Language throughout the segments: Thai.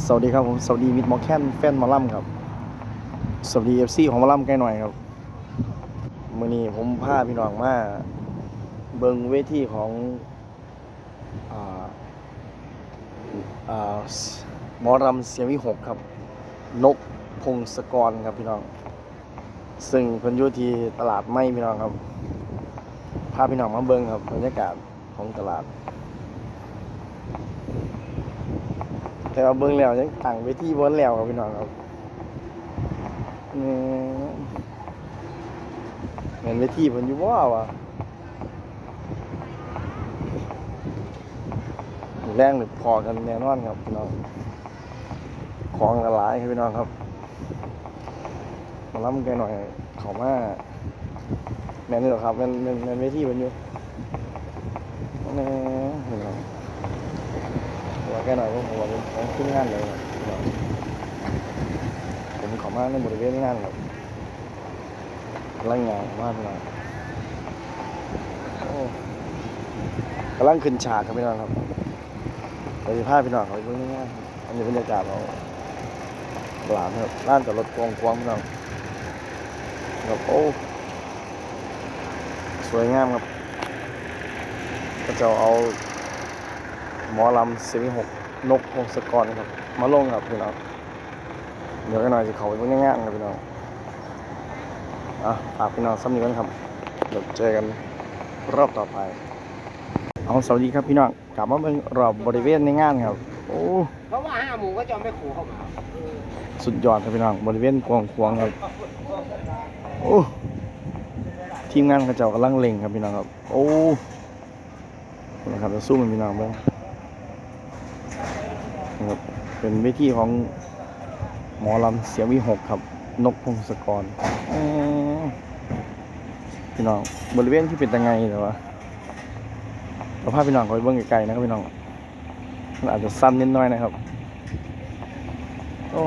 สวัสดีครับผมสวัสดีมิดมอแคนแฟนมอลำครับ สวัสดีเอฟซีของมอลำใกล้หน่อยครับมื่อนี้ผมพาพี่น้องมาเบิงเวทีของออ่าหมอลำเสียงวิหกครับ นกพงศกรครับพี่น้อง ซึ่งเพิ่นอยู่ที่ตลาดไม่พี่น้องครับพาพี่น้องมาเบิงครับบรรยากาศของตลาด แต่ว่าเบิ่งแล้วยังต่างเวทีบนแล้วครับพี่น้องครับนี่เห็นเวทีเพิ่นอยู่บ่วะแรงหรือพอกันแน่นอนครับพี่น้องของละหลายครับพี่น้องครับมาล้ำกันหน่อยเขามาแม่นนี่หรอครับแม่นแม่นเวทีเพิ่นอยู่แนี่พี่น้องหัว แกหน่อยผมหัวเป็นของขึ้นงานเลยผมขอมาในบริเวณงานครับกำลังงานมากเลยโอ้กำลังขึ้นฉากครับพี่น้องครับเราจะพาพี่น้องเขาไปเบิ่านครับอันนี้บรรยากาศเราหลานครับร้านจอดรถกวางกวงพี่น้องครับโอ้สวยงามครับก็จะเอา หมอลำเสียงหกนกพงศกรครับ มาลงครับพี่น้องเดี๋ยวกันหน่อยจะเขาไปเบิ่งงานครับพี่น้องอะฝากพี่น้องซ้ำนี้กันครับเดี๋ยวเจอกันรอบต่อไป เอาสวัสดีครับพี่น้องกลับมาเบิ่งรอบบริเวณในงานครับ โอ้เพราะว่าห้าหมูก็จะไม่ขู่เข้ามาสุดยอดครับพี่น้องบริเวณกว้างขวางครับโอ้ทีมงานเขาเจ้ากำลังเล็งครับพี่น้องครับ โอ้นะครับจะสู้มันพี่น้องเบ้าง นะครับ เป็นเวทีของหมอลำเสียงวิหกครับ นกพงศกรเอ้อพี่น้องบริเวณที่เป็นยังไงเหรอวะเราพาพี่น้องเขาไปเบิ้งไกลๆนะครับพี่น้องมันอาจจะสั้นนิดหน้อยนะครับโอ้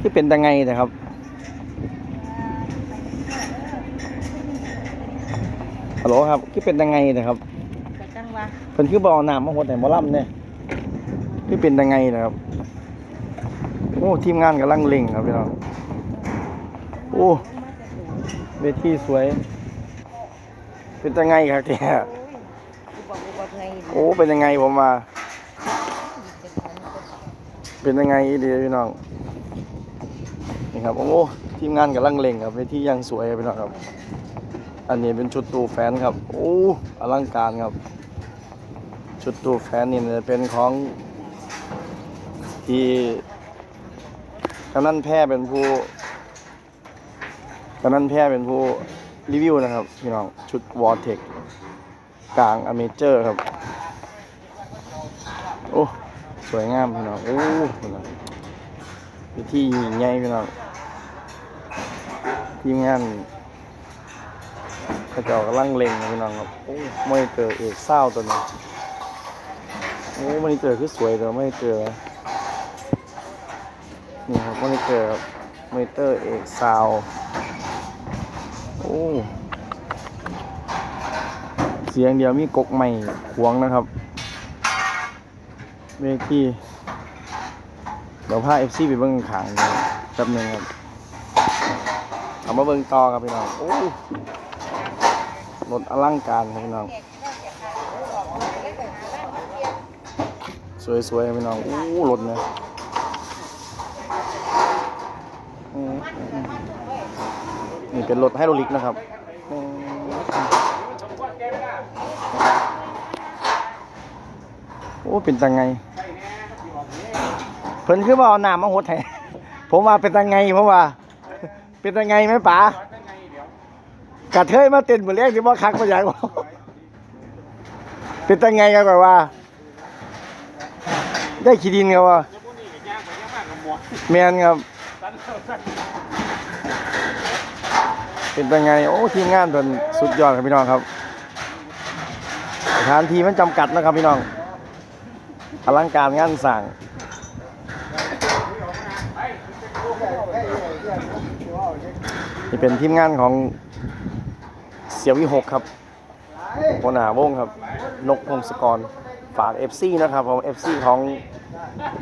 ที่เป็นยังไงนะครับฮัลโหลครับที่เป็นยังไงนะครับกะจังว่า เพิ่นคือบเอน้ำมาหดแต่หมอลำเนี่ยที่เป็นยังไงนะครับ โอ้ทีมงานกำลังเล่งครับพี่น้องโอ้เวทีสวย เป็นยังไงครับแท้กูบอกกูบอกไงโอ้เป็นยังไงผมมา เป็นยังไงดีพี่น้องนี่ครับโอ้ทีมงานกำลังเล่งครับเวทียังสวยครับพี่น้องครับ อันนี้เป็นชุดตูแฟนครับ โอ้อลังการครับ ชุดตู้แฟนนี่จะเป็นของที่กำนันแพร่เป็นผู้กำนันแพร่เป็นผู้รีวิวนะครับพี่น้องชุดวอร์เทคกลางอเมเจอร์ครับ โอ้ สวยงามพี่น้อง โอ้พี่น้องวิธียิ่งใหญ่พี่น้องทีมงานเขาเจ้ากำลังเล็งพี่น้องครับโอ้ไมอนิเตอเอกเศร้าตัวนี้ โอ้มอนิเตอคือสวยแต่ว่ามอนิเตอนี่ครับมอนิเตอร์ครับมอนิเตอร์เอกซาวโอ้เสียงเดียวมีกกใหม่ขวงนะครับเวทีเดี๋ยวพาเอฟซีไปเบิ่งขางแป๊บนึงครับเอามาเบิ่งต่อครับพี่น้องโอ้รถอลังการครับพี่น้อง สวยๆพี่น้องอู้รถเนี่ยนี่เป็นรถไฮโดรลิกนะครับโอ้เป็นตังไง เพิ่นคือว่าเอาน้ำมาหดให้ผมว่าเป็นตังไงเพราะว่า เป็นตังไงไหมป๋ากระเทยมาเต้นบนเลี้ยงที่ว่าคักมาอย่างบ่เป็นตังไงกันแบบว่า ได้ขี้ดินครับว่าแมนครับเป็นตังไงโอ้ทีมงานเป็นสุดยอดครับพี่น้องครับสถานที่มันจำกัดนะครับพี่น้องอลังการงานสั่งนี่เป็นทีมงานของเสียวิหกครับหัวหน้าวงครับ นกพงศกร ฝาก FC นะครับผม FC ของ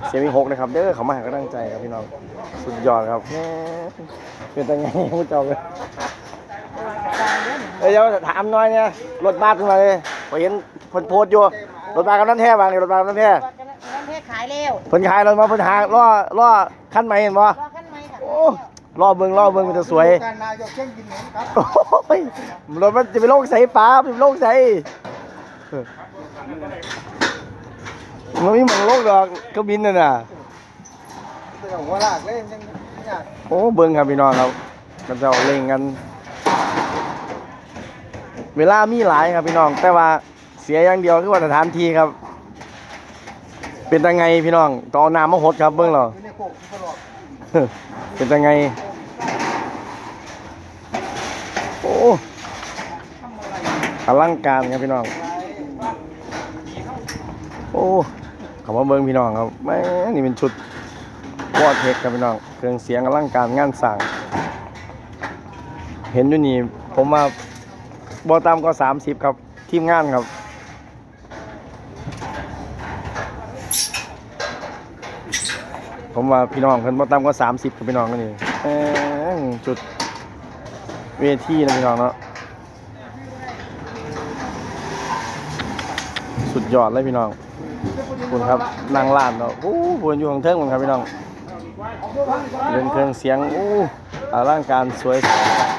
เสียงวิหกนะครับ เด้อเขามาให้กำลังใจครับพี่น้อง สุดยอดครับแหมเป็นยังไงผู้เจ้าเลยเอ้ยเดี๋ยวถามหน่อยเนี่ย รถบัสขึ้นมาเลยผมเห็นเพิ่นโพสต์อยู่ รถบัสกับนั่นแท้บางนี่รถบัสกับนั่นแท้น้ำเพชรขายเร็วเพิ่นขายรถมาเพิ่นหาล่อล่อขั้นใหม่เห็นบ่รอขั้นไหมค่ะโอ้ล่อเบิ่งล่อเบิ่งมันจะสวยการนายกเช่นกินเหม็นครับโอ้ยรถมันจะไปโลกใสป้าจะไปโลกใส มันมีหมองโลกดอกเครื่องบินนั่นน่ะ เป็นหัวลากเลยยังยากโอ้เบิ่งครับพี่น้องครับก็จะเล่งกัน เวลามีหลายครับพี่น้อง แต่ว่าเสียอย่างเดียวคือว่าสถานที่ครับ เป็นยังไงพี่น้องต้องเอาน้ำมาหดครับเบิ่งเราอยู่ในโคกตลอดเป็นยังไง โอ้อลังการครับพี่น้อง โอ้เขอมาเบิ่งพี่น้องครับแม่นี่เป็นชุดวอดเทคครับพี่น้อง เครื่องเสียงอลังการงานสั่งเห็นอยู่นี่ผมมาบอตามก็สามสิบครับ ทีมงานครับผมว่าพี่น้องเพิ่นบ่ต่ำกว่า30กับพี่น้องกันนี่จุดเวทีนะพี่น้องเนาะสุดยอดเลยพี่น้อง คุณครับนั่งร้านเนาะโอ้บนอยู่ข้างเทิงหมครับพี่น้องเล่นเครื่องเสียงโอ้อลังการสวย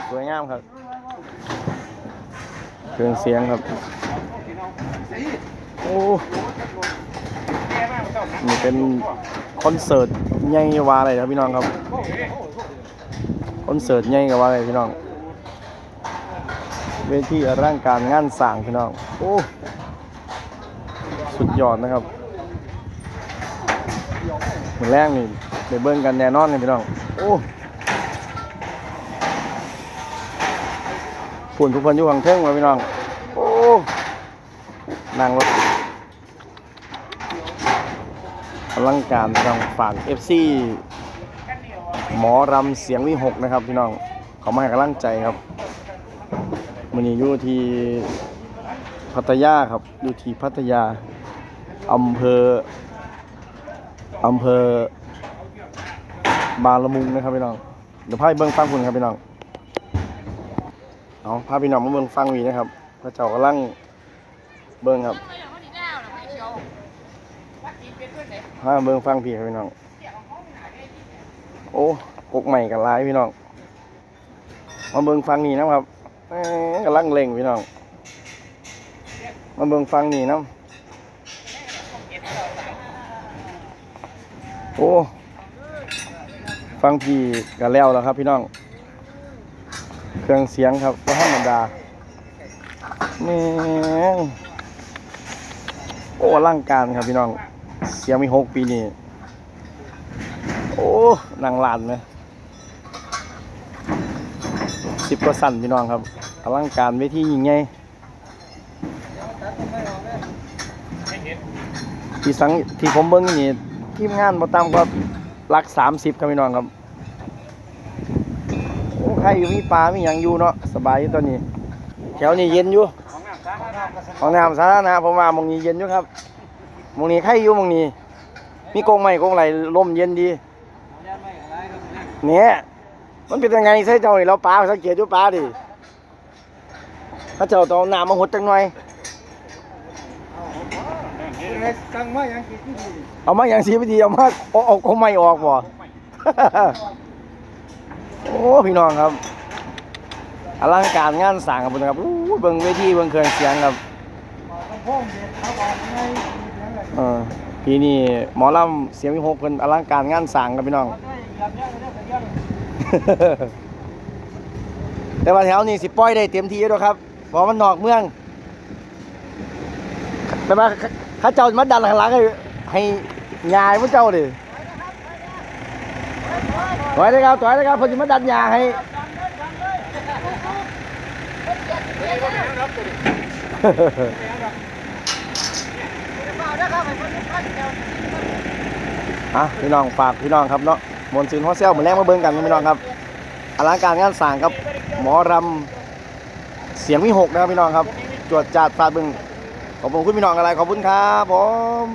สวยงามครับ เครื่องเสียงครับโอ้นี่เป็นคอนเสิร์ตใหญ่วาอะไรครับพี่น้องครับคอนเสิร์ตใหญ่กว่าอะไรพี่น้องเวทีร่างการงานสร้างพี่น้องโอ้สุดยอดนะครับ มือนแรกนี่ไปเบิ้งกันแน่นอนเลยพี่น้องโอ้ฝุ่นทุกคนอยู่ข้างเทิงมาพี่น้อง โอ้นั่งรถอลังการพี่น้องฝาก FC หมอรำเสียงวิหกนะครับพี่น้องเขามาให้กำลังใจครับมันนี้อยู่ที่พัทยาครับอยู่ที่พัทยาอำเภอ อำเภอบางละมุงนะครับพี่น้องเดี๋ยวพาไปเบิ้งฟังคุณครับพี่น้องเอาพาพี่น้องมาเบิ้งฟังวีนะครับพระเจ้ากำลังเบิ้งครับพาเบิ่งฟังพี่ครับพี่น้องโอ้กกใหม่กันหลายพี่น้องมาเบิ่งฟังนี่นะครับกำลังเล่งพี่น้องมาเบิ่งฟังนี่นะ โอ้ฟังพี่กันแล้วแล้วครับพี่น้อง เครื่องเสียงครับก็ธรรมดาแม่โอ้อลังการครับพี่น้อง เสียงมีหกปีนี่โอ้นางลานไหมสิบกว่าสั่นพี่น้องครับอลังการเวทียิ่งใหญ่ที่สังที่ผมเบิ้งนี่ ทีมงานมาตามก็หลักสามสิบครับพี่น้องครับโอ้ใครอยู่มีปลามีหยังอยู่เนาะสบายอยู่ตอนนี้ แถวนี้เย็นอยู่ของน้ำสาธารณะผมว่ามองนี้เย็นอยู่ครับมองนี้ใครอยู่มองนี้มีกงใหม่กงไหลลมเย็นดีเนี่ยมันเป็นยังไงใช่เจ้านี่เราปลาสังเกตอยู่ปลาดิถ้าเจ้าต้องน้ำมาหดจังหน่อย จังว่ายังกินที่ดีเอามาอย่างสีพิธีเอามาเอาเอากรงใหม่ออกบ่ โอ้พี่น้องครับอลังการงานสร้างครับพี่น้องครับอู้เบิ่งเวทีเบิ่งเครื่องเสียงครับองพ่งเด็ดเขาบอกไงยังไงเออปีนี้หมอลำเสียงวิหกเพิ่นอลังการงานสร้างครับพี่น้องยับยั้งได้แต่ยั้งแต่ว่าแถวนี้สิปล่อยได้เต็มที่แล้วครับเพราะมันนอกเมือง แต่ว่า ข้าเจ้ามาดันหลังให้ให้ยายพวกเจ้าดิถอยเลยครับถอยเลยครับเพอจะมาดันยาให้อะพี่น้องฝากพี่น้องครับเนาะมนซืนฮอเซลเหมือนแรกมาเบิ่งกันพี่น้องครับอลังการงานสร้างครับหมอรำเสียงวิหกนะครับพี่น้องครับ จวดจาดฟาเบิ่ง ขอบคุณพี่น้องอะไรขอบคุณครับผม